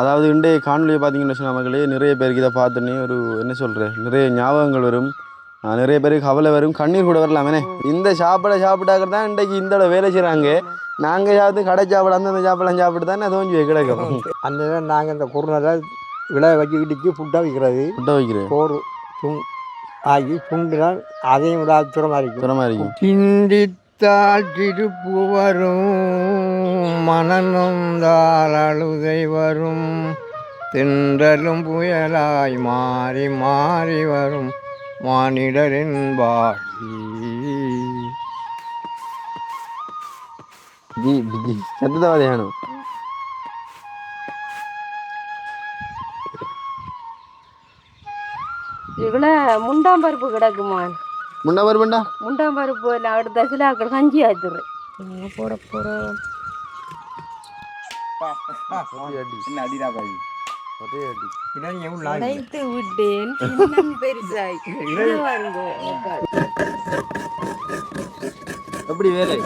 அதாவது இன்றைய காணொலியை பார்த்தீங்கன்னு சொன்ன மக்களே நிறைய பேருக்கு இதை பார்த்தோன்னே ஒரு என்ன சொல்கிறேன் நிறைய ஞாபகங்கள் வரும். நிறைய பேருக்கு கவலை வரும் கண்ணீர் கூட வரலாமே இந்த சாப்பிட சாப்பிட்டாக்க தான் இன்றைக்கு இந்த வேலை செய்கிறாங்க நாங்கள் சாப்பிட்டு கடை சாப்பிட அந்தந்த சாப்பிடலாம் சாப்பிட்டு தானே தோஞ்சி கிடக்கும். அந்த நாங்கள் இந்த குருணரை விலை வச்சுக்கிட்டு ஃபுட்டாக விற்கிறது முட்டை வைக்கிறேன் சோறு சுங் ஆகி சுண்டினால் அதையும் விட அச்சுரமாக இருக்கும். சுரமாக இருக்கும். சிந்தித்தால் திருப்பு வரும் மனநொந்தால் அழுதை வரும் தென்றலும் புயலாய் மாறி மாறி வரும் மானிடரின் சத்தத்தை வேணும் இவ்வளோ முண்டாம்பருப்பு கிடக்குமான். போகிறோம் உடைத்து விட்டேன் இன்னும் பெருசாய் இது பாருங்க அக்கா. எப்படி வேலை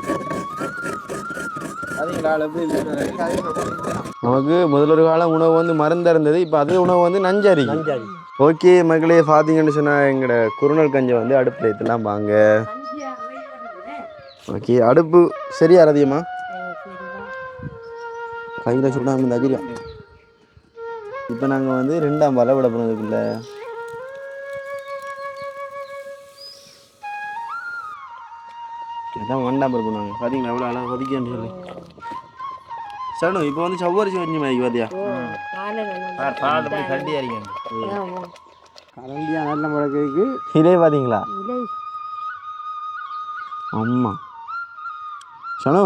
நமக்கு முதல் ஒரு காலம் உணவு வந்து மருந்தா இருந்தது இப்போ அது உணவு வந்து நஞ்சாரி நஞ்சாரி ஓகே மகளே பார்த்தீங்கன்னு சொன்னால் எங்களோட குருணல் கஞ்சை வந்து அடுப்பில் ஏற்றலாம் வாங்க. ஓகே அடுப்பு சரியா ரதியம்மா கையில் சுடாமல் இந்த அகிரியா இப்போ நாங்கள் வந்து ரெண்டாம் பாலை விட போனதுக்குள்ள அதான் ஒன்றாம் பருப்பு நாங்கள் பார்த்தீங்களா எவ்வளோ அழகாக கொதிக்கன்னு சொல்லி. சனு இப்போ வந்து சவ்வரிசி வரைஞ்சி மாதிரி பார்த்தியா நல்லா ஆமா. கரண்டியாக நல்ல முறைக்கு பார்த்தீங்களா சனு.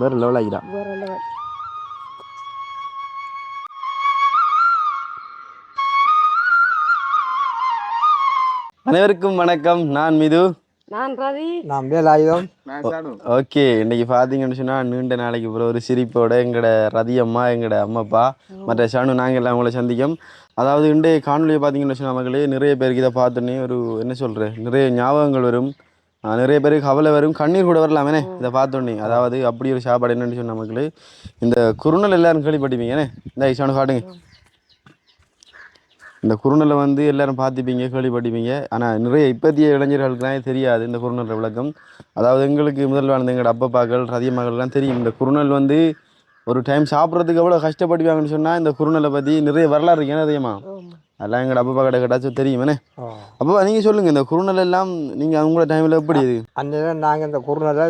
வேறு லெவல் ஆகிறா. அனைவருக்கும் வணக்கம். நான் மிது. நான் ரவி. நாம் வேலாயுதம் ஓகே இன்னைக்கு பார்த்தீங்கன்னு சொன்னால் நீண்ட நாளைக்கு அப்புறம் ஒரு சிரிப்போட எங்களோட ரதி அம்மா எங்களோட அம்மாப்பா மற்ற ஷானு நாங்கள் எல்லாம் உங்களை சந்திக்கும். அதாவது இன்றைய காணொலியை பார்த்தீங்கன்னு சொன்னால் மக்களே நிறைய பேருக்கு இதை பார்த்தோன்னே ஒரு என்ன சொல்கிறேன் நிறைய ஞாபகங்கள் வரும். நிறைய பேருக்கு கவலை வரும் கண்ணீர் கூட வரலாமே இதை பார்த்தோன்னே அதாவது அப்படி ஒரு சாப்பாடு என்னன்னு சொன்ன மக்களே இந்த குறுநல் எல்லாரும் கேள்விப்பட்டிருப்பீங்கண்ணே இந்த ஷானு காட்டுங்க. இந்த குறுநலை வந்து எல்லாரும் பார்த்துப்பீங்க கேள்விப்பட்டிருப்பீங்க. ஆனால் நிறைய இப்போத்திய இளைஞர்களுக்குலாம் தெரியாது இந்த குறுநல் விளக்கம். அதாவது எங்களுக்கு முதல் வாழ்ந்த எங்களோட அப்பப்பாக்கள் ரதியம்மாக்கள்லாம் தெரியும். இந்த குறுநல் வந்து ஒரு டைம் சாப்பிட்றதுக்கு எவ்வளோ கஷ்டப்படுவாங்கன்னு சொன்னால் இந்த குறுநலை பற்றி நிறைய வரலாறு இருக்கு. ஏன்னா தெரியுமா? ஆமா. அதெல்லாம் எங்களோட அப்பப்பா கிட்ட கேட்டாச்சும் தெரியுமே. அப்போ நீங்கள் சொல்லுங்கள் இந்த குறுநல் எல்லாம் நீங்கள் அவங்களோட டைமில் எப்படி இது? அந்த நாங்கள் இந்த குருணரை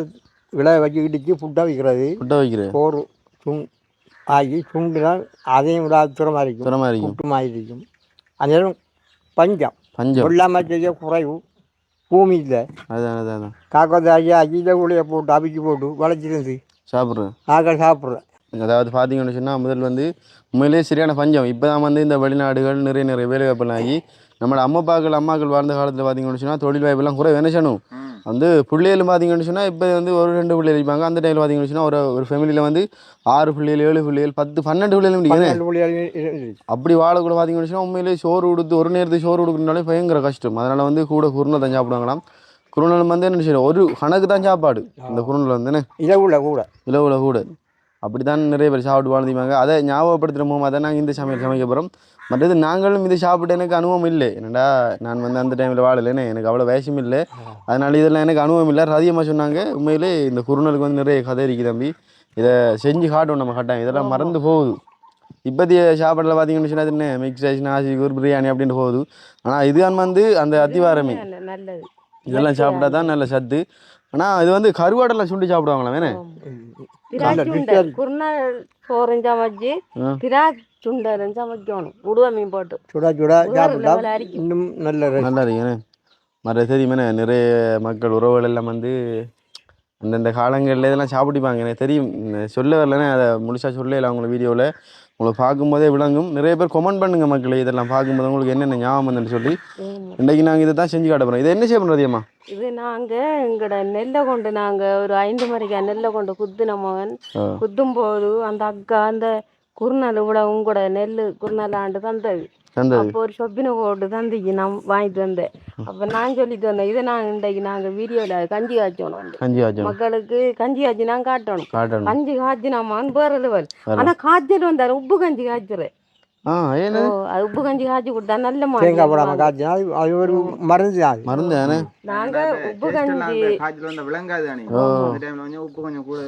விலை வச்சுக்கிட்டு ஃபுட்டாக விற்கிறது ஃபுட்டை வைக்கிறேன் சோறு சுங் ஆகி சுண்டினால் அதையும் விட அச்சுரமாக இருக்கும் சுரமாக இருக்கும் கூட்டமாக நேரம் பஞ்சம். பஞ்சம். வெள்ளாமல் செய்ய குறைவு. பூமி இல்லை. அதான் அதான் அதான். காக்கத்தாகி அஜித உளியை போட்டு அவிச்சு போட்டு வளைச்சிருந்து சாப்பிட்றேன் நாங்கள் சாப்பிட்றேன் அதாவது பார்த்தீங்கன்னு சொன்னால் முதல் வந்து உண்மையிலேயே சரியான பஞ்சம். இப்போ தான் வந்து இந்த வெளிநாடுகள் நிறைய நிறைய வேலைவாய்ப்புலாம் ஆகி நம்மளோட அம்மாப்பாக்கள் அம்மாக்கள் வாழ்ந்த காலத்தில் பார்த்தீங்கன்னு சொன்னால் தொழில் வாய்ப்பெல்லாம் குறை வேணும் வந்து பிள்ளைகள் பார்த்தீங்கன்னு சொன்னால் இப்போ வந்து ஒரு ரெண்டு பிள்ளைகள் இருப்பாங்க அந்த டைமில் பார்த்தீங்கன்னு சொன்னால் ஒரு ஒரு ஃபேமிலியில் வந்து ஆறு பிள்ளைகள் ஏழு பிள்ளைகள் பத்து பன்னெண்டு பிள்ளைகள் அப்படி வாழக்கூட பார்த்தீங்கன்னு சொன்னால் உண்மையிலேயே சோறு கொடுத்து ஒரு நேரத்துக்கு சோறு கொடுக்கணுனாலே பயங்கர கஷ்டம். அதனால் வந்து கூட குருணை தான் சாப்பிடுவாங்களாம். குருணல் வந்து என்ன செய்யணும்? ஒரு கணக்கு தான் சாப்பாடு. இந்த குருணல் வந்து உள்ள கூட. இலவுல கூட. அப்படி தான் நிறைய பேர் சாப்பிட்டு வாழ்ந்துப்பாங்க அதை ஞாபகப்படுத்துகிற மூலமாக தான் நாங்கள் இந்த சமையல் சமைக்க போகிறோம் மற்றது நாங்களும் இது சாப்பிட்டு எனக்கு அனுபவம் இல்லை. என்னடா நான் வந்து அந்த டைமில் வாழலைன்னு எனக்கு அவ்வளோ வயசும் இல்லை. அதனால இதெல்லாம் எனக்கு அனுபவம் இல்லை. அதிகமாக சொன்னாங்க உண்மையிலே இந்த குருணலுக்கு வந்து நிறைய கதை இருக்கு தம்பி. இதை செஞ்சு காட்டும் நம்ம கட்டாயம். இதெல்லாம் மறந்து போகுது. இப்போதைய சாப்பாட்டில் பார்த்தீங்கன்னு சொன்னால் அது என்ன? மிக்ஸ் ரைஸ் நாசி கூர் பிரியாணி அப்படின்ட்டு போகுது. ஆனால் இதுதான் வந்து அந்த அத்திவாரமே. இதெல்லாம் சாப்பிட்டா தான் நல்ல சத்து. ஆனால் இது வந்து கருவாடெல்லாம் சுண்டி சாப்பிடுவாங்களா வேணே திராட்சுண்டல் குருநாள் சோறும் சமைச்சு ஆ. திராட்சுண்டலும் சமைக்கணும் உடுவ மீன் போட்டு சுட சுட ஒரு சாப்பிட்டா level அரிக்கும். இன்னும் நல்ல ரசி. நல்லா இருக்குண்ணே மற்ற தெரியுமே நிறைய மக்கள் உறவுகள் எல்லாம் வந்து அந்தந்த காலங்களில் இதெல்லாம் சாப்பிட்டுப்பாங்க எனக்கு தெரியும் சொல்ல வரலனே அதை முழுசாக சொல்லல அவங்கள வீடியோவில் உங்களை பார்க்கும்போதே விளங்கும். நிறைய பேர் கமெண்ட் பண்ணுங்க மக்களே இதெல்லாம் பார்க்கும்போது உங்களுக்கு என்னென்ன ஞாபகம் வந்துன்னு சொல்லி. ஆமா. இன்றைக்கி நாங்கள் இதை தான் செஞ்சு காட்ட போகிறோம் இதை என்ன செய்ய பண்ணுறதியம்மா இது நாங்க எங்கட நெல்லை கொண்டு நாங்க ஒரு ஐந்து மணிக்கு நெல்லை கொண்டு குத்துன மகன். குத்தும் போது அந்த அக்கா அந்த குறுநாள் இவ்வளோ உங்களோட நெல் குறுநாள் ஆண்டு தந்தது அப்போ ஒரு சொப்பினை போட்டு தந்திக்கு நான் வாங்கிட்டு வந்தேன். அப்போ நான் சொல்லிட்டு வந்தேன் இதை நான் இன்றைக்கு நாங்கள் வீடியோவில் கஞ்சி காய்ச்சணும் கஞ்சி காய்ச்சணும் மக்களுக்கு கஞ்சி காய்ச்சி நான் காட்டணும். காட்டணும். கஞ்சி காய்ச்சினாமான்னு வேற லெவல் ஆனால் காய்ச்சல் வந்தாரு உப்பு கஞ்சி காய்ச்சுறேன் அது உப்பு கஞ்சி காய்ச்சி கொடுத்தா நல்ல தேங்காய் காய்ச்சினா அது ஒரு மருந்து தான். மருந்து தானே? நாங்க உப்பு கஞ்சி காய்ச்சல் வந்த விளங்காது தானே ஓ. அந்த டைம்ல கொஞ்சம் உப்பு கொஞ்சம் கூட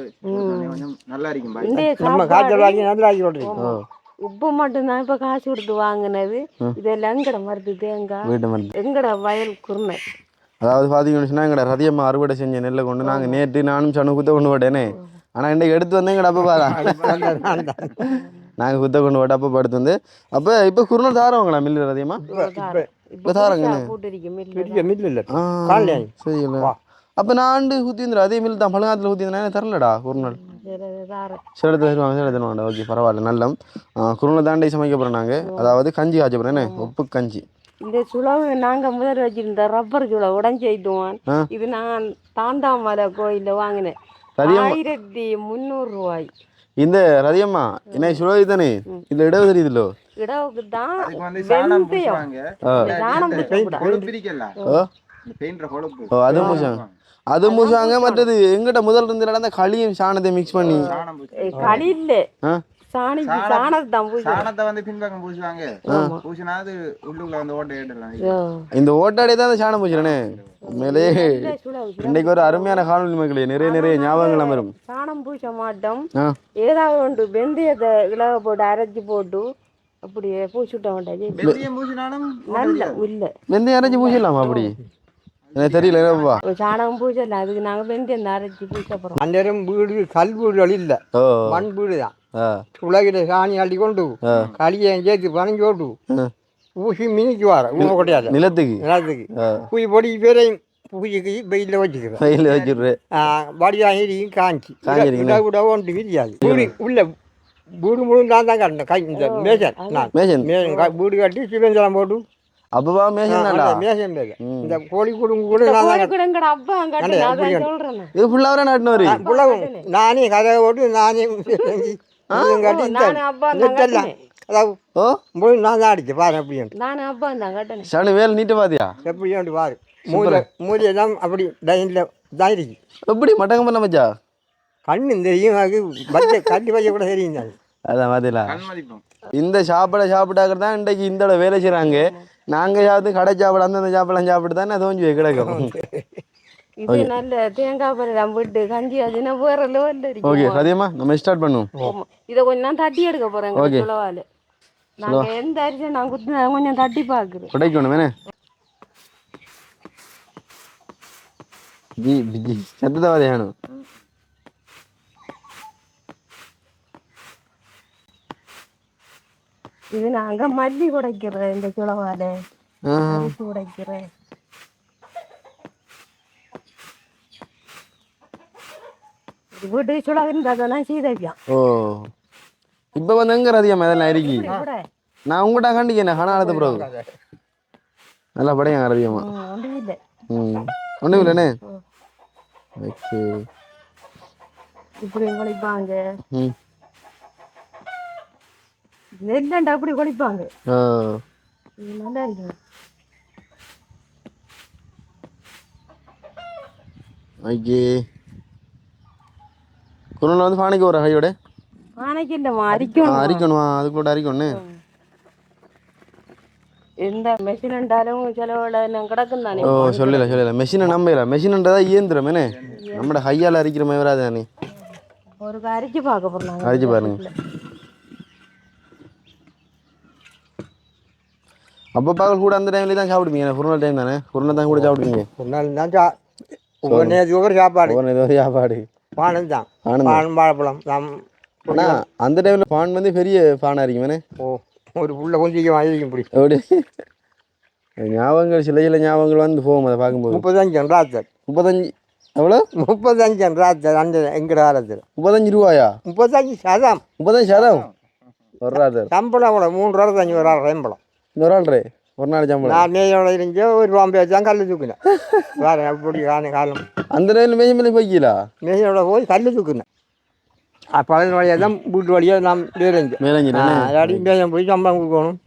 கொஞ்சம் நல்லா இருக்கும். பாய் இந்த நம்ம காய்ச்சல் வாங்கி நல்லா ஆக்கி விட்றீங்க ஓ. உப்பு மட்டும்தான் இப்போ காசு கொடுத்து வாங்கினது. இதெல்லாம் எங்கட மருந்து? தேங்காய் எங்கட வயல் குருணை? அதாவது பார்த்தீங்கன்னு சொன்னா எங்கட ரதியம்மா அறுவடை செஞ்ச நெல்லை கொண்டு நாங்கள் நேற்று நானும் சனு குத்த கொண்டு போட்டேனே. ஆனால் இன்றைக்கு எடுத்து வந்து எங்கட அப்போ பாருங்க நாங்கள் குத்த கொண்டு போட்டு அப்போ எடுத்து வந்து அப்போ இப்போ குருணல் தாரவங்களா மில்லு ரதியம்மா? இப்போ மில்ல மில்லு வா. அப்போ நான் ஆண்டு குத்தி இருந்துரு அதே மில் தான் பழங்காலத்தில் குத்தி இருந்தேன் தரலடா தாரம் சில இடத்துல தருவாங்க சில இடத்துல ஓகே பரவாயில்ல நல்லம். குருணை தாண்டி சமைக்க போகிறோம் நாங்கள் அதாவது கஞ்சி காய்ச்ச போகிறோம் என்ன? உப்பு கஞ்சி. இந்த சுளவு நாங்க முதல் வச்சிருந்த ரப்பர் சுளை உடஞ்சி. இது நான் தாண்டாமலை கோயில்ல வாங்கினேன். ஆயிரத்தி முந்நூறு ரூபாய். இந்த ரதியம்மா என்ன சுழவி தானே இதில் இடவு தெரியுதுல்லோ இடவுக்கு தான் அதுக்கு வந்து சாணம் வெந்தயம். சாணம் ஓ அது பூசாங்க அது பூசாங்க மற்றது எங்கிட்ட முதல்ல இருந்து நடந்த களியும் சாணத்தை மிக்ஸ் பண்ணி. சாணம் பூசி ஏய், களி இல்ல. சாணி. சாணத்தை தான் பூச சாணத்தை வந்து பின்பக்கம் பூசுவாங்க. பூசினா அது உள்ளுக்குள்ள வந்து ஓட்டை எடுக்கலாம் இந்த ஓட்டாடே தான் அந்த சாணம் பூசுறேனே. உண்மையிலே இன்னைக்கு ஒரு அருமையான காணொலி மக்களே நிறைய நிறைய ஞாபகங்கள் வரும் சாணம் பூச மாட்டோம். ஏதாவது ஒன்று வெந்தயத்தை இலவ போட்டு அரைச்சி போட்டு அப்படியே பூசினாலும் நல்ல இல்ல வெந்தயம் அரைச்சி பூசிடலாமா அப்படி? எனக்கு தெரியல என்னப்பா சாணகம் பூசல அதுக்கு நாங்க வெந்தயம் அரைச்சி பூச போறோம். அந்நேரம் வீடு கல் வீடுகள் இல்லை. மண் வீடு தான். உலகில சாணி அள்ளி கொண்டு களியை சேர்த்து பனஞ்சு போட்டு ஆ. ஊசி மினிக்கு வர ஊமை கொட்டையாத நிலத்துக்கு? நிலத்துக்கு. பூஜை பொடி பேரையும் பூஜைக்கு வெயிலில் வச்சுக்கிறேன். கையில் வச்சுடுறேன் வடிதான் எரியும் காஞ்சி. விட விட ஒன்று விரியாது. வீடு உள்ள வீடு முழு நான் தான் கட்டினேன். கை இந்த மேசன் நான். மேசன் க- வீடு கட்டி சிவஞ்சலம் போட்டு அப்பவா மேஷன் தான்டா அந்த மேசன் மேல ம். இந்த கோழி கூடும் கூட நான் தான் கோழிக்கூட எங்கட அப்பா அங்காட்டு நான் சொல்றேன் இது ஃபுல்லாக நாட்டினவரு கட்டினேன் புலவும் நானே கதை போட்டு நானே கட்டி நானு அப்பா அதாவது ஓ? முழு நான் தான் அடிச்சேன் பாரு அப்படின்ட்டு நானு அப்பா தான் கட்டினேன் சனு வேலை நீட்டு பாரு. மூளை அப்படி இருக்கு எப்படி மட்டங்க பண்ண மச்சா? கண்ணு தெரியும் அது கட்டி கூட தெரியும் அதான் இந்த சாப்பாடை சாப்பிட்டாக்க தான் இன்றைக்கு இந்த வேலை செய்கிறாங்க நாங்கள் சாப்பிட்டு கடை சாப்பாடு அந்தந்த சாப்பாடெல்லாம் சாப்பிட்டு தானே தோஞ்சி கிடக்கும். இது நல்ல தேங்காய் பழம் விட்டு கஞ்சி அதுனா வேற லெவல்ல ஓகே சதியம்மா நம்ம ஸ்டார்ட் பண்ணுவோம். இதை கொஞ்சம் நான் தட்டி எடுக்க போறேன் Okay. சுலவால நாங்க எந்த அரிசி நான் குத்து கொஞ்சம் தட்டி பாக்குறேன் உடைக்கணும் வேணே. ஜி பிஜி சத்தத்தை வாதியானும் இது நாங்க மல்லி உடைக்கிறேன் இந்த அரிசி உடைக்கிறேன். வீட்டு சுலவா இருந்தா சீதைப்பியான் ஓ. இப்போ வந்து எங்கே ரதியம்மா இதெல்லாம் இருக்கி நான் உங்கள்கிட்ட கண்டிக்கேன் ஹனாலத்து பிறகு. நல்லா படையா ரதியம்மா. ஒன்றும் இல்லை. ம். ஒன்றும் இல்லைண்ணே? ஓகே. இப்படி குளிப்பாங்க ம். நெல்லண்டா அப்படி குளிப்பாங்க. நல்லா இருக்கும். ஓகே குரலில் வந்து பானைக்கு ஒரு கையோட? ஆனைக்கு இல்லைம்மா அரிக்கணும். அரிக்கணுமா? அதுக்குள்ள அரிக்கணும் எந்த மெஷின் இருந்தாலும் செலவுல கிடக்கும் தானே. ஓ சொல்லல சொல்லல மெஷினை நம்பல மெஷின்ன்றதா இயந்திரம் என்ன? நம்மட கையால் அரிக்கிற மாதிரி வராது தானே. ஒரு அரிச்சு பார்க்க போறாங்க. அரிச்சு பாருங்க. அப்போ பகல் கூட அந்த டைம்ல தான் சாப்பிடுவீங்க. குருணா டைம் தானே? குருணா தான் கூட சாப்பிடுவீங்க. ஒரு நாள் தான் சா ஒவ்வொரு நேரத்துக்கு ஒவ்வொரு சாப்பாடு. ஒரு சாப்பாடு. பானம் தான். பானம் வாழைப்பழம் நம் ஆனா அந்த டைம்ல பான் வந்து பெரிய பானா இருக்குமே ஓ ஒரு புள்ள கொஞ்சம் வாங்கிக்கும் இப்படி எப்படி? ஞாபகங்கள் சில சில ஞாபகங்கள் வந்து போகும் அதை பார்க்கும்போது. முப்பத்தஞ்சு ராத்திரி. முப்பத்தஞ்சு எவ்வளோ? முப்பத்தஞ்சு ராத்திரி அந்த எங்கிற காலத்தில் முப்பத்தஞ்சு ரூபாயா? முப்பத்தஞ்சு சதம். முப்பத்தஞ்சு சதம்? ஒரு ராத் சம்பளம் கூட மூன்று அறுபத்தஞ்சு ஒரு ஆள் சம்பளம் இன்னொரு ஒரு நாள் சம்பளம் நான் நேயோட இருந்துச்சு ஒரு பாம்பே வச்சு தான் கல் தூக்கினேன் வேறு அப்படி காண காலம் அந்த டைம்ல மேஜ் மேலே போய்க்கலா நேயோட போய் கல் தூக்கினேன் பழைய வழியாக தான் வீட்டு வழியாக நாம் இருந்துச்சு மேலஞ்சி அடி மேயம் போய் சம்பளம் கொடுக்கணும்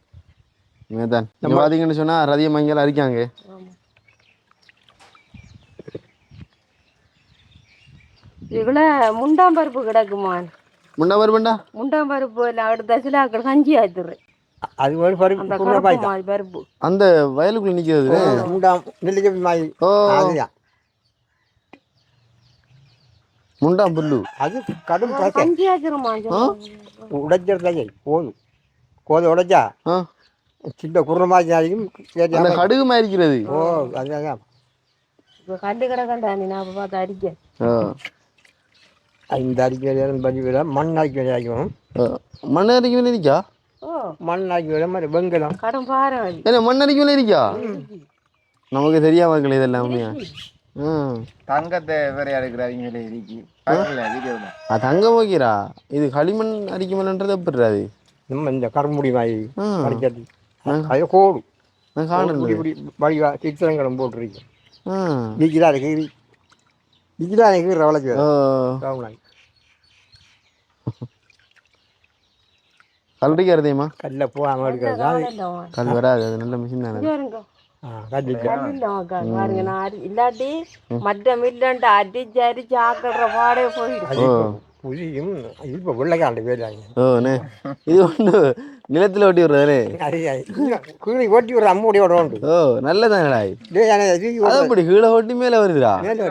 மேதான் இங்க பாத்தீங்கன்னு சொன்னா ரதிய மஞ்சள் அரிக்காங்க இதுக்குள்ள முண்டாம்பருப்பு கிடக்குமான் முண்டா வருமெண்டா முண்டாம்பருப்பு அடுத்த சில கஞ்சி ஆத்துறேன் அது ஒரு பருப்பு பாய்தான் மாதிரி பருப்பு. அந்த வயலுக்குள்ள நிக்கிறது மூண்டாம் நெல்லிக்கை மாதிரி ஓ. அதுதான். முண்டா புல்லு. அது கடும் ஆச்சுருமா உடைச்சிருந்தாங்க போதும். கோதை உடைச்சா சின்ன குருணை மாதிரி ஆகியும் அந்த கடுகு மாதிரி இருக்கிறது. ஓ அதுதான். இப்போ கண்டு கிடக்கண்டா நீ நான் பார்த்து அடிக்க. இந்த அரிக்க வேலையான பதி விட மண் அரிக்க வேலை ஆக்கணும் ஆ. மண் அரிக்க வேலை இருக்கா ஓ மண் அரிக்க வேலை மாதிரி வெங்கலம். கடன் பாரு வேலை இருக்கா? நமக்கு தெரியாம இருக்கல இதெல்லாம் உண்மையா? தங்கத்தை வேற எடுக்கிறாங்களே இருக்கு. பார்க்கல வீடியோவில் அது தங்க வைக்கிறா? இது களிமண் அரிக்குமன்ன்றது எப்படி அது? நம்ம இந்த ஆ. அடிக்கிறது. அது கோடு. இப்படி வடிவா சித்திரங்களும் போட்டிருக்கு. ஆ. டிஜிலா இருக்கு டிஜிலா இருக்கு ரவளைக்கு ஓ கவுனாங்க கல்லடிக்க தெரியுமா கல்ல தான் இல்லைம்மா கல் வராது அது நல்ல மிஷின் தானே இல்லாட்டி மற்ற மில்லன்ட்டு அடிச்சு அடிச்சு ஆக்கிடுற பாடே போயிடும் ஓ. புதியும் இப்போ வெள்ளைக்காண்டு வேலையாங்க ஓ நே இது ஒன்று நிலத்தில் ஒட்டி விடுறதுனே? அது கீழே ஓட்டி ஒரு அம்முடைய உண்டு. ஓ நல்லதானடா அது அப்படி கீழே ஒட்டி மேலே வருதுடா? மேலே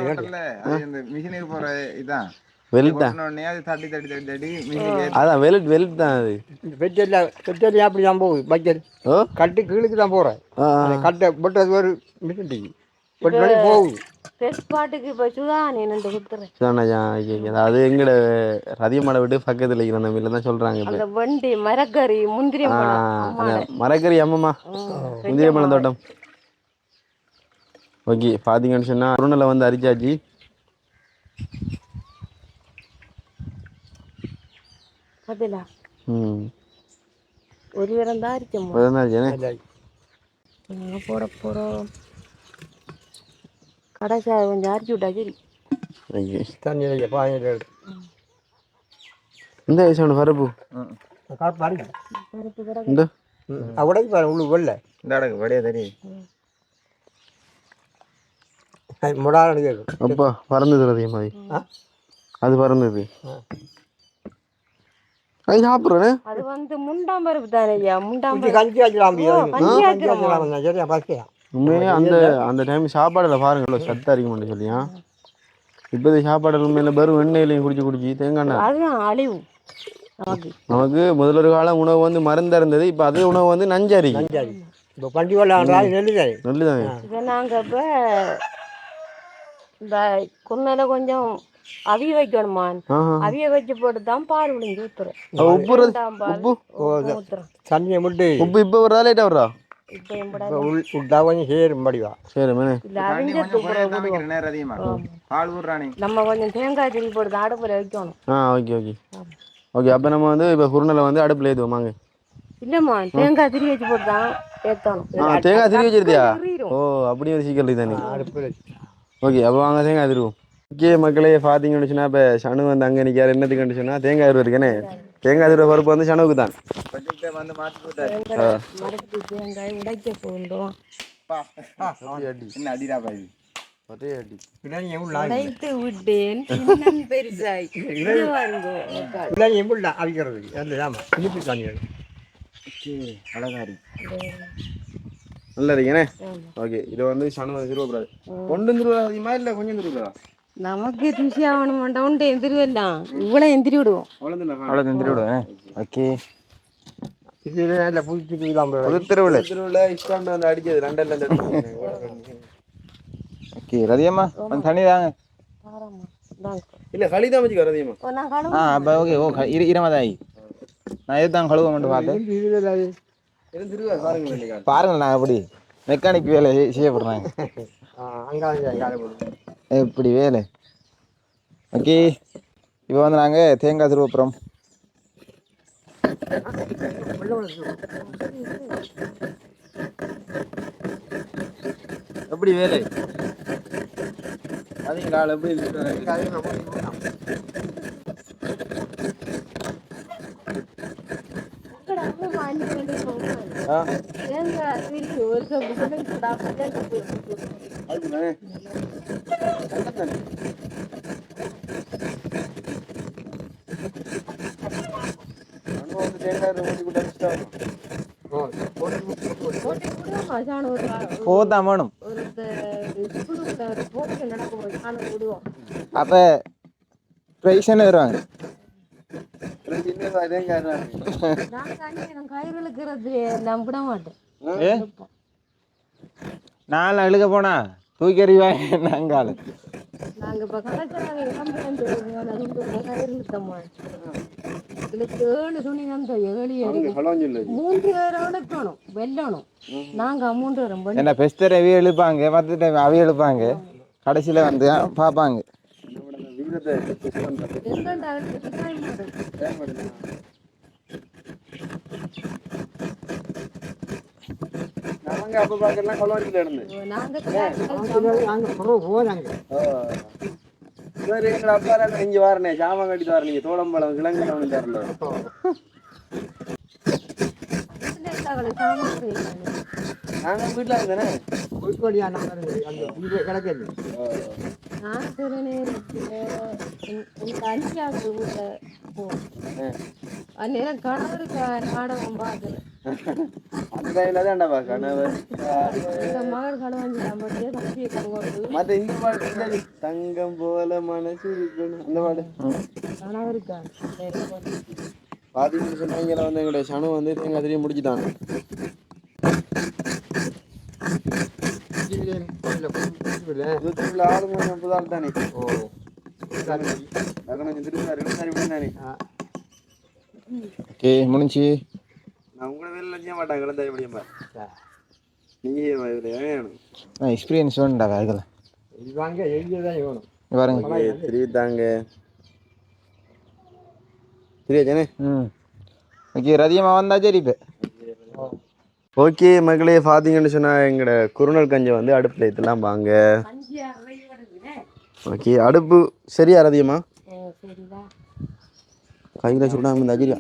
மிஷினுக்கு இதான். வெல்ட் தான். கொட்டின உடனே அது தட்டி தட்டி தட்டி தட்டி மிஷினுக்கு அதான் வெல்ட் வெல்ட் தான் அது. பெட்ரோல் பெட்ரோல் அப்படி தான் போகுது பக்கெட். ஓ? கட்டு கீழுக்கு தான் போகிறேன் ஒரு மிஷின் வழி போகுது. இப்போ. அது எங்கட ரதியமலை விட்டு பக்கத்தில் இருக்கிற அந்த மில்ல தான் சொல்கிறாங்க இப்போ. அந்த வண்டி மரக்கறி முந்திரி மரக்கறி அம்மம்மா. முந்திரிய பழம் தோட்டம். ஓகே பார்த்தீங்கன்னு சொன்னால் குருணலை வந்து அரிச்சாச்சு. அதில் ம். ஒரு விரம் தான் இருக்கம்மா இப்போதான் ஆச்சுண்ணே நாங்கள் போட போகிறோம் கடைசி அதை கொஞ்சம் அரிச்சு விட்டா சரி. ஓகே தண்ணியில் பாயில் இந்த வயசான பருப்பு. இந்த. உடைக்கு பாரு உள்ளு வெள்ள இந்த அடக்கு வடியா தெரியும் முடாடு கேட்கும் அப்பா பறந்தது ஆ? அது பறந்தது. அது சாப்பிட்றேனே. அது வந்து முண்டாம் பருப்பு தானே ஐயா முண்டாம் கஞ்சி வச்சிடலாம். சரியா பாக்கியா உண்மையே அந்த அந்த டைம் சாப்பாடுல பாருங்க இவ்வளோ சத்தா இருக்க மாட்டேன் சொல்லியா இப்போதைய சாப்பாடு உண்மையில வெறும் எண்ணெயிலையும் குடிச்சு குடிச்சு தேங்காய். அதுதான் அழிவு. நமக்கு. நமக்கு முதல் ஒரு காலம் உணவு வந்து மருந்தா இருந்தது இப்போ அதே உணவு வந்து நஞ்சாரி. இப்போ பண்டி வெள்ளாண்டாலும் நெல்லுதாரி நல்லுதாங்க. இதை நாங்கள் இப்போ இந்த குன்னையில கொஞ்சம் அவிய வைக்கணுமான் ஆஹா. அவிய வச்சு போட்டு தான் பால் விழுந்து ஊத்துறேன் உப்பு? தண்ணியை முட்டு. உப்பு இப்போ வருதா லேட்டாக வருதா தண்ணி நம்ம கொஞ்சம் தேங்காய் திருப்பி போட்டு தான் அடுப்பில் வைக்கணும். ஆ ஓகே ஓகே. ஓகே அப்போ நம்ம வந்து இப்போ குருணலை வந்து அடுப்பில் ஏற்றுவோம் வாங்க. இல்லைம்மா தேங்காய் திரி வச்சு போட்டு தான் ஏற்றணும் ஆ தேங்காய் திருவி வச்சிருத்தியா திருவிரும். ஓ அப்படி ஒரு சீக்கிரம் இருக்குது தானே ஓகே அப்போ வாங்க தேங்காய் திருவோம் ஓகே மக்களே பார்த்தீங்கன்னு சொன்னா இப்போ சனு வந்து அங்கே நிற்கார் என்னத்துக்குன்னு சொன்னால் தேங்காய் திருவு இருக்கேனே தேங்காய் திருவ பருப்பு வந்து சனுவுக்கு தான் தேங்காய் உடைக்க இருக்கு நல்லா இருக்கேனே ஆமா. ஓகே இது வந்து சனு வந்து கொண்டு திருவா அதிகமா இல்லை கொஞ்சம் திருவா நமக்கு ருசி ஆகணும் மாட்டோம்ட்டு எந்திரிவெல்லாம் இவ்வளோ எந்திரி விடுவோம் அவ்வளோதான் அவ்வளோ தந்துட்டு விடுவேன் ஓகே இது நல்ல வந்து ஓகே ரதியம்மா கொஞ்சம் தண்ணி தாங்க தாராம்மா. களி தான் வச்சுக்கோ ஆ அப்போ ஓகே ஓ இரு நான் எதுதான் கழுவ மட்டும் பார்த்தேன் பாருங்க நான் எப்படி மெக்கானிக் வேலை செய்- எப்படி வேலை. ஓகே இப்போ வந்து நாங்கள் தேங்காய் திருவப்புறம். எப்படி வேலை? அதுங்களா எப்படி இருக்கு போதான் வேணும் ஒரு ஸ்கூலுக்குள்ள ஒரு வருவாங்க. நான் அழுக போனா தூக்கி எறிவாங்க நாங்கால் நாங்க இப்ப கலக்கிறாங்க மூன்று பேரை இழுக்கணும் வெல்லணும். நாங்க மூன்று பேரும் என்ன பெஸ்டர் அவி எழுப்பாங்க மற்ற டைம் அவி எழுப்பாங்க கடைசியில் வந்து பார்ப்பாங்க எங்கண்டா இழுத்து time ஆகுது. நாங்க அப்ப பாக்கலாம் ஹலோன்னு இருந்து நாங்க சரி எங்க அப்பா இங்க வரனே ஜாமான் கட்டி தர நீங்க தோளம்பழம் கிழங்கு தரல நாங்க வீட்டுல இருந்தேனே நான் அந்த இங்கே கிடக்குது நான் எனக்கு அஞ்சாவது வீட்டில் போவோம் அந்நேரம் கணவருக்கு நாடகம் பார்க்குறேன் அந்த டைம்ல தான்டா கணவர் இந்த மகள் இந்த பாட்டு இல்லடி. தங்கம் போல மனசு இருக்கணும் அந்த பாடு கணவருக்கா பாத்தீங்கன்னு சொன்னீங்களா வந்து எங்களுடைய சனு வந்து தேங்காய் திரியை முடிச்சுட்டான். இதுக்குள்ள ஆளு கொஞ்சம் முப்பதாள் தானே லக்னம் திருப்பி ரெண்டு சாரி தானே? ஓகே முடிஞ்சு. நான் உங்களை வேலை செய்ய மாட்டேன். எப்படியும் நீங்க வேணும்? எக்ஸ்பீரியன்ஸ் வேணும்டா அதுக்கெல்லாம் இது வாங்க எழுதியதான் வேணும். இங்க பாருங்க. தெரிவித்தாங்க ம். ஓகே ரதியமாக வந்தா சரி இப்போ. ஓகே மக்களே பார்த்தீங்கன்னு சொன்னால் எங்களோட குருணல் கஞ்சை வந்து அடுப்பில் ஏற்றலாம் வாங்க. ஓகே அடுப்பு சரியா ரதியம்மா? கையில் சுடாம இந்த அஜிரியா.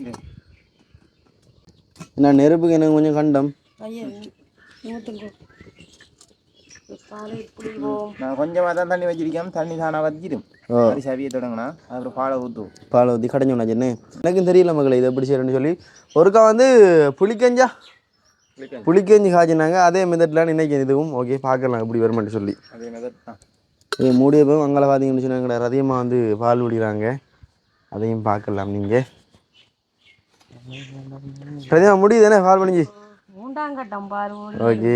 நான் நெருப்புக்கு எனக்கு கொஞ்சம் கண்டம்? நான் கொஞ்சமாக தான் தண்ணி வச்சிருக்கேன். தண்ணி தானே வச்சிடும் அது சவியை தொடங்கினா அப்புறம் பாலை ஊற்றுவோம் பாலை ஊற்றி கடைஞ்சோண்ணா சின்ன எனக்கும் தெரியல மகளே இதை எப்படி செய்யறேன்னு சொல்லி. ஒருக்கா வந்து புளிக்கஞ்சா. புளிக்கஞ்சி. காய்ச்சினாங்க. அதே மெத்தட்லாம் இன்னைக்கு இதுவும். ஓகே பார்க்கலாம் எப்படி வருமான்னு சொல்லி. அதே மெதட் தான். இது மூடிய போய் அங்கே பார்த்தீங்கன்னு சொன்னா எங்களோட ரதியமாக வந்து பால் விடுறாங்க அதையும் பார்க்கலாம் நீங்கள் ரதியமா முடியுதானே பால் பண்ணிச்சு மூண்டாம் கட்டம் பால் ஓகே.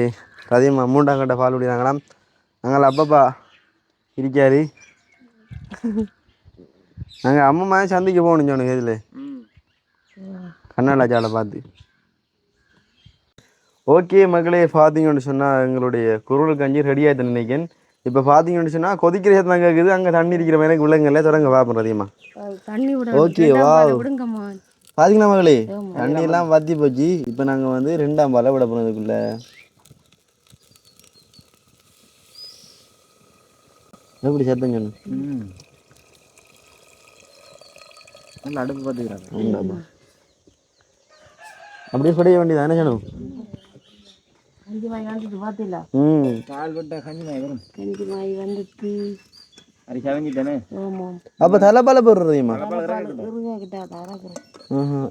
ரதியம்மா மூன்றாம் கட்ட பால் விடுறாங்களாம் நாங்கள் அப்பப்பா இருக்காரு. நாங்கள் அம்மா சந்தைக்கு போகணும் சொன்னுங்க இதில் கண்ணாடா சாலை பார்த்து. ஓகே மக்களே பார்த்தீங்கன்னு சொன்னால் எங்களுடைய குரல் கஞ்சி ரெடி ஆகிட்டு நினைக்கிறேன். இப்போ பார்த்தீங்கன்னு சொன்னால் கொதிக்கிற சத்தம் கேட்குது அங்கே தண்ணி இருக்கிற மாதிரி எனக்கு விலங்கல்ல தொடங்க பார்ப்போம் அஹ் தண்ணி ஓகே, விடுங்கம்மா. பார்த்தீங்களா மகளே? தண்ணி எல்லாம் வத்தி போச்சு. இப்போ நாங்கள் வந்து ரெண்டாம் பாலை விட போகிறோம் இதுக்குள்ள. எப்படி சத்தம் சொன்னேன் நல்லா அடுப்பு பார்த்துக்கிறாங்க அப்படியே சொல்ல வேண்டியது தானே சொன்னோம் கஞ்சி மாய் வந்துட்டு பார்த்தீங்களா ம். பால் விட்டா கஞ்சி மாதிரி வரும் கஞ்சி மாய் வந்துட்டு அப்போ தலைப்பால போடுறதையுமா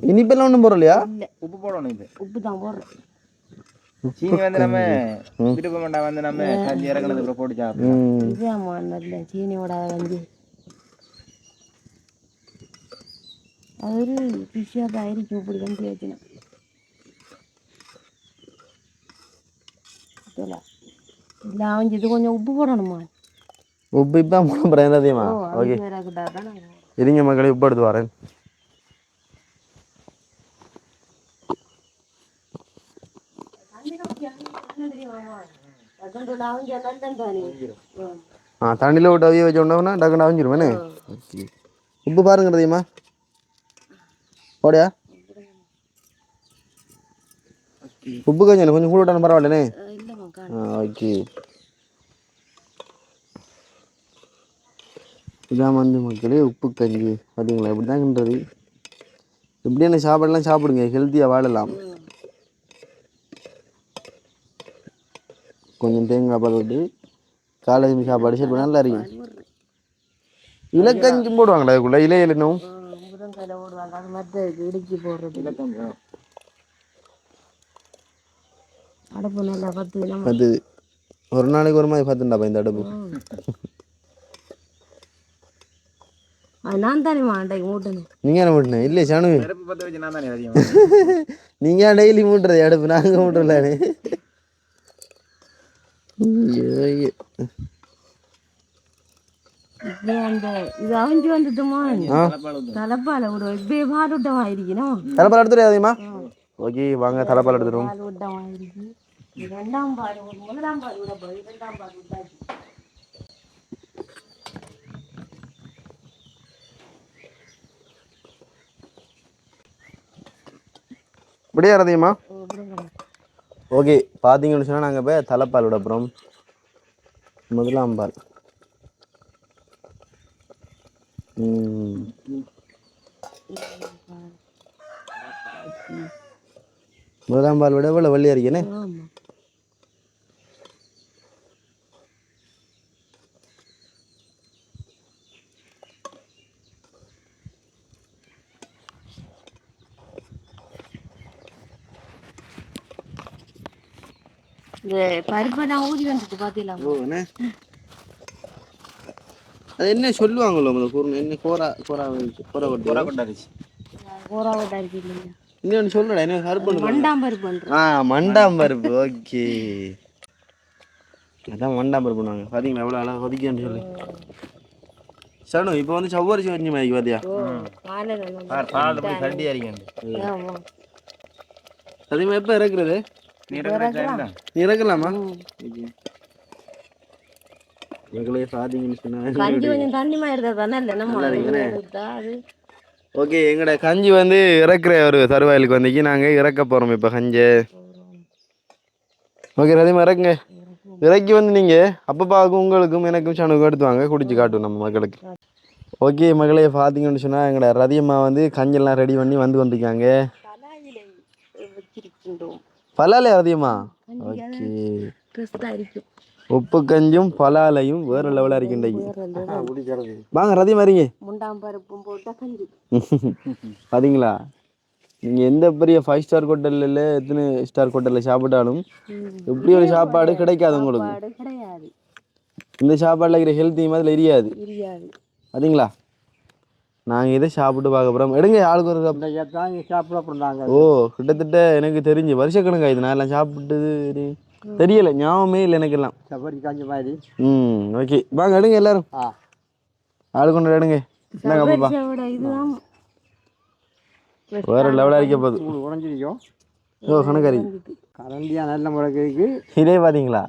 இனிப்பெல்லாம் ஒன்றும் போடலையா உப்பு போடணும் இது உப்பு தான் போடுறேன் சீனி வந்து நம்ம விருப்பமாண்டா வந்து நம்ம கஞ்சி இறக்குனது அப்புறம் போட்டு சாப்பிடுவோம் சீனியோட கஞ்சி அது ஒரு ருசியாக தான் இருக்கும் இப்படி கஞ்சி வச்சுனா இல்லை அவன் இது கொஞ்சம் உப்பு போடணுமா உப்பு இப்போ மூணு பிரதேமா ஓ ஓகே இருங்க மக்களை உப்பு எடுத்து வரேன் ஆ தண்ணியில் விட்டு அவிய வச்ச உடனே டக்குன்னு அவிஞ்சிருவேனே உப்பு பாருங்க ரதியம்மா போடையா உப்பு கொஞ்சம் கொஞ்சம் கூட விட்டாலும் பரவாயில்லனே ஓகே இதான் வந்து மக்களே உப்பு கஞ்சி. பார்த்தீங்களா இப்படி தாங்கன்றது இப்படியான சாப்பாடெல்லாம் சாப்பிடுங்க. ஹெல்த்தியாக வாழலாம். கொஞ்சம் தேங்காய் பால் விட்டு காலேஜ் சாப்பாடு சரி நல்லா இருக்கும். இலக்கஞ்சும் போடுவாங்களா அதுக்குள்ள? நம்ம அது ஒரு நாளைக்கு ஒரு மாதிரி பார்த்துண்டாப்பா இந்த அடுப்பு? நான் தானே மாண்டைக்கு மூட்டணும் நீங்கள் என்ன மூட்டினேன் இல்லை சனு. நீங்கள் டெய்லி மூட்டுறது? அடுப்பு நாங்கள் மூட்டுறலானே ஐயோ ஐயோ இப்படி அந்த இது அவிஞ்சு வந்துட்டுமா? தலைப்பால இப்படியே பாடுட்டமா இருக்கணும் தலைப்பால் எடுத்துட்டு அதிகமா. ஓகே வாங்க தலைப்பால் எடுத்துருவோம் ரெண்டாம் ஒரு முதலாம் போய் இரண்டாம் பால் இப்படியே விடுங்க. ஓகே பார்த்தீங்கன்னு சொன்னால் நாங்கள் இப்போ தலைப்பால் விட போகிறோம் முதலாம் பால். முதலாம் பால் விட இவ்வளோ வள்ளியாக இருக்கேனே இந்த பருப்பை நான் ஊதி வந்துட்டு பார்த்தீங்களா அது என்ன சொல்லுவாங்களோ என்ன கோரா கோரா கோரா கொட்டி? இல்லையா? இன்னொன்று சொல்லுடா என்ன கருப்பு மண்டாம் பருப்பு ஓகே. அதான் மண்டாம்பருப்பு நாங்க பார்த்தீங்களா எவ்வளோ அழகாக கொதிக்கன்னு சொல்லி. சனு இப்போ வந்து சவ்வரிசி வச்சு மாதிரி பார்த்தியா பால் போய் கட்டி அறிக்கணும் அதிகமாக எப்போ இறக்குறது? இறக்கலாமா எங்களே ஓகே எங்களோட கஞ்சி வந்து இறக்குற ஒரு தருவாயிலுக்கு வந்தீங்க நாங்கள் இறக்க போகிறோம் இப்போ கஞ்சை ஓகே ரதிமா இறக்குங்க இறக்கி வந்து நீங்கள் அப்பப்பாவுக்கும் உங்களுக்கும் எனக்கும் சனுக்கும் எடுத்து வாங்க குடிச்சு காட்டும் நம்ம மக்களுக்கு ஓகே மகளே பார்த்தீங்கன்னு சொன்னால் எங்களோட ரதியம்மா வந்து கஞ்செல்லாம் ரெடி பண்ணி வந்து வந்திருக்காங்க பலாலே ரதியம்மா ஓகே. உப்பு கஞ்சும் பலாலையும் வேறு லெவலாக இருக்கின்றைக்கு குடிக்கிறது வாங்க போட்டா கஞ்சி. பார்த்தீங்களா நீங்கள் எந்த பெரிய ஃபைவ் ஸ்டார் ஹோட்டலில் எத்தனை ஸ்டார் ஹோட்டலில் சாப்பிட்டாலும் இப்படி ஒரு சாப்பாடு கிடைக்காது உங்களுக்கு? இந்த சாப்பாடில் இருக்கிற ஹெல்த்தியும் அதில் எரியாது. தெரியாது பார்த்தீங்களா நாங்கள் இதை சாப்பிட்டு பார்க்க போகிறோம் எடுங்க ஆளுக்கு ஒரு தான் சாப்பிட போனாங்க ஓ கிட்டத்தட்ட எனக்கு தெரிஞ்சு வருஷக்கணக்காயுது நான் எல்லாம் சாப்பிட்டது தெரி- தெரியல ஞாபகமே இல்லை எனக்கெல்லாம். சப்பரி காஞ்சி மாதிரி. ம் ஓகே வாங்க எடுங்க எல்லாரும். ஆ. ஆளு கொண்டு எடுங்க. என்னங்க பாப்பா வேறு லெவலாக இருக்க போகுது. உடஞ்சிருக்கோம் ஓ கணக்காரி. கரண்டியா நல்ல முறைக்கு இருக்கு. இதே பார்த்தீங்களா?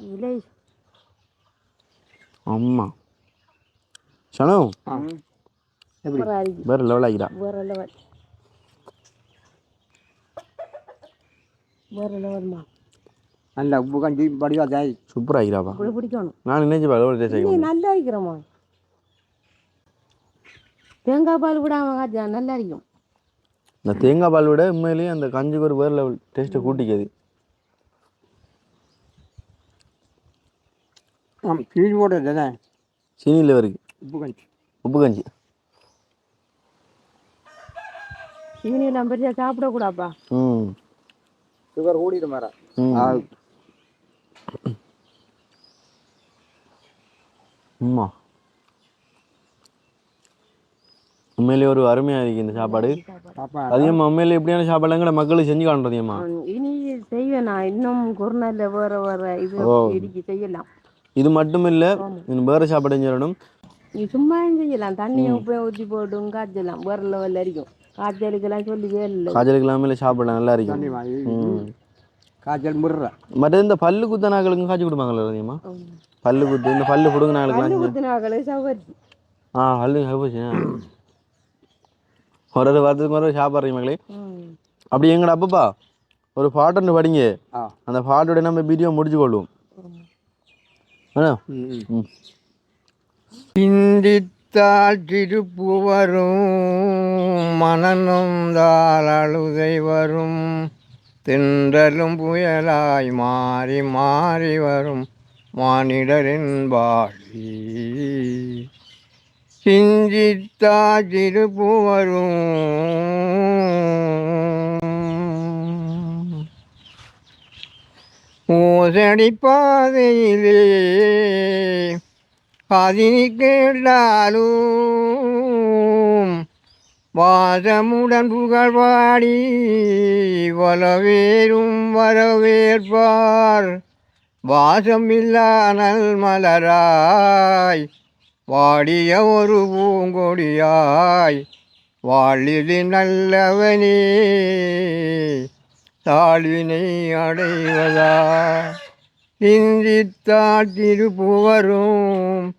அம்மா. சனு. எப்படி? சூப்பராக வேறு லெவல் ஆகிறா வேற லெவல் வேற லெவல்மா நல்ல உப்பு காஞ்சி படிவா தாய் சூப்பர் ஆகிறாப்பா இப்படி பிடிக்கணும். நான் நினைச்சு லெவல் டேஸ்ட் நல்லா இருக்கிறோமா தேங்காய் பால் விடாம காய்ச்சா நல்லா இருக்கும் இந்த தேங்காய் பால் விட உண்மையிலேயே அந்த கஞ்சிக்கு ஒரு வேறு லெவல் டேஸ்ட்டை கூட்டிக்காது. ஆமாம் கீழ் போட தானே? சீனியில் இருக்கு. உப்பு காஞ்சி. உப்பு கஞ்சி. சீனியெல்லாம் பெருசாக சாப்பிடக்கூடாப்பா. ம். சுகர் கூடிடு மாறா அம்மா. உண்மையிலேயே ஒரு அருமையாக இருக்கு இந்த சாப்பாடு. பாப்பா அதிகமாக உண்மையிலே எப்படியான சாப்பாடுங்கிற மக்களுக்கு செஞ்சு காண்றதையம்மா இனி செய்வேன் நான். இன்னும் குருநாளில் வேற வேற இது செய்யலாம். இது மட்டும் இல்லை இன்னும் வேறு சாப்பாடு செஞ்சிடணும் நீ சும்மா செய்யலாம். தண்ணியை உப்பை ஊற்றி போட்டும் காய்ச்சலாம் வேற லெவலில் இருக்கும் காய்ச்சலுக்கெல்லாம் சொல்லி வேலை காய்ச்சலுக்கு இல்லாமல் சாப்பிடலாம் நல்லா இருக்கும். காய்ச்சல் முடுற மற்ற இந்த பல்லு குத்த நாங்களுக்கும் காய்ச்சி கொடுப்பாங்களா அதிகமாக பல்லு குத்து இந்த பல்லு பிடுங்க நாளுக்கெல்லாம் ஊற்றினாக்களே சவரிச்சு ஆ பல்லு போச்சு ஒரு ஒரு வாரத்துக்கு ஒரு சாப்பிட்றீங்க மகளே அப்படி எங்கட அப்பப்பா? ஒரு பாட்டு படிங்க. அந்த பாட்டோட நம்ம வீடியோ முடிச்சு கொள்வோம். சிந்தித்தால் திருப்பு வரும் மனநொந்தால் அழுதை வரும். தின்றலும் புயலாய் மாறி மாறி வரும் மானிடரின் வாழ்வி சிந்தித்தா திருப்புவரும் ஓசடி பாதையிலே பதினி கேட்டாலும் வாசமுடன் புகழ்வாடி வலவேரும் வரவேற்பார். வாசமில்லா நல் மலராய் வாடிய ஒரு பூங்கொடியாய் வாழிலி நல்லவனே தாழ்வினை அடைவதா? சிந்தித்தால் திருப்புவரும்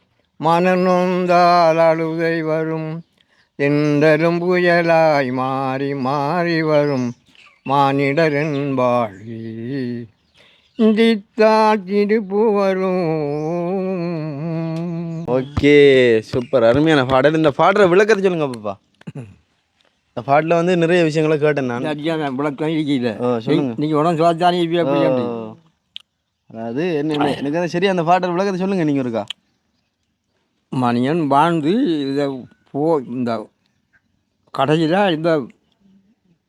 மனநொந்தால் அழுதை வரும். எந்தரும் புயலாய் மாறி மாறி வரும் மானிடரின் வாழ்வி சிந்தித்தால் திருப்புவரும் ஓகே சூப்பர். அருமையான பாடல். இந்த பாடுற விளக்கத்தை சொல்லுங்க பாப்பா இந்த பாட்டில் வந்து நிறைய விஷயங்களை கேட்டேன் நான். சரியான விளக்கம் இருக்கீங்க நீங்கள் உடம்பு ஓ. அதாவது என்ன என்ன- எனக்கு சரியா அந்த பாட்டல் விளக்கத்தை சொல்லுங்க நீங்க இருக்கா மனிதன் வாழ்ந்து இதை போ இந்த கடைசியில் இந்த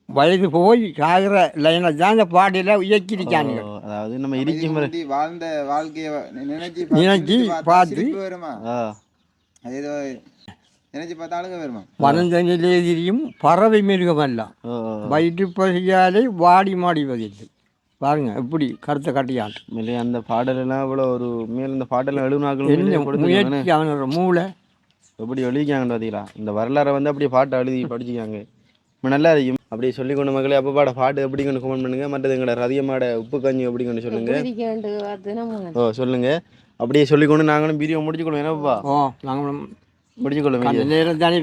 வயது போய் சாகிற லைனை தான் இந்த பாட்டில் இயக்கிருக்கானுங்க ஓ, அதாவது நம்ம இருக்கும் வாழ்ந்த வாழ்க்கைய நினைச்சு நினைச்சு பார்த்து வருமா? ஏதோ நினைச்சு பார்த்தா அழுக வருமா? வனந்தனிலே தெரியும் பறவை மிருகமல்ல. ஓ ஓ. வயிற்று பசியாலே வாடி மாடிவதில்லை பாருங்க எப்படி கருத்தை கட்டியான். அந்த பாடலெல்லாம் இவ்வளோ ஒரு மேல் இந்த பாடலாம் எழுநாக்கள் முயற்சி அவனோட மூளை. எப்படி எழுதிக்காங்கன்னு பார்த்தீங்களா இந்த வரலாறை வந்து அப்படியே பாட்டை எழுதி படிச்சுக்காங்க இப்போ நல்லா இருக்கும் அப்படியே சொல்லி கொண்டு மக்களே அப்போ பாட பாட்டு எப்படி கொண்டு கமெண்ட் பண்ணுங்க. மற்றது எங்களோட ரதியமாட உப்பு கஞ்சி எப்படி கொண்டு சொல்லுங்க. ஓ சொல்லுங்க. அப்படியே சொல்லிக்கொண்டு நாங்களும் வீடியோ முடிச்சுக்கொள்வோம். என்னப்பா? ஓ நாங்கள் முடிச்சுக்கொள்ளும் அந்த வீடியோ நேரம் தானே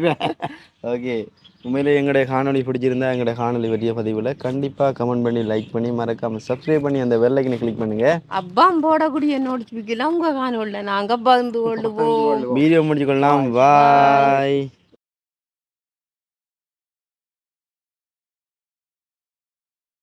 ஓகே. உண்மையிலே எங்களுடைய காணொளி பிடிச்சிருந்தா எங்களுடைய காணொளி வெறிய பதிவில் கண்டிப்பாக கமெண்ட் பண்ணி லைக் பண்ணி மறக்காமல் சப்ஸ்கிரைப் பண்ணி அந்த பெல் ஐக்கனை கிளிக் பண்ணுங்க. அப்பா போடக்கூடிய நோட்டிஃபிகேஷன் உங்க காணொல்ல நாங்க பகிர்ந்து கொண்டு போவோம் வீடியோ முடிச்சுக்கொள்ளலாம் பாய்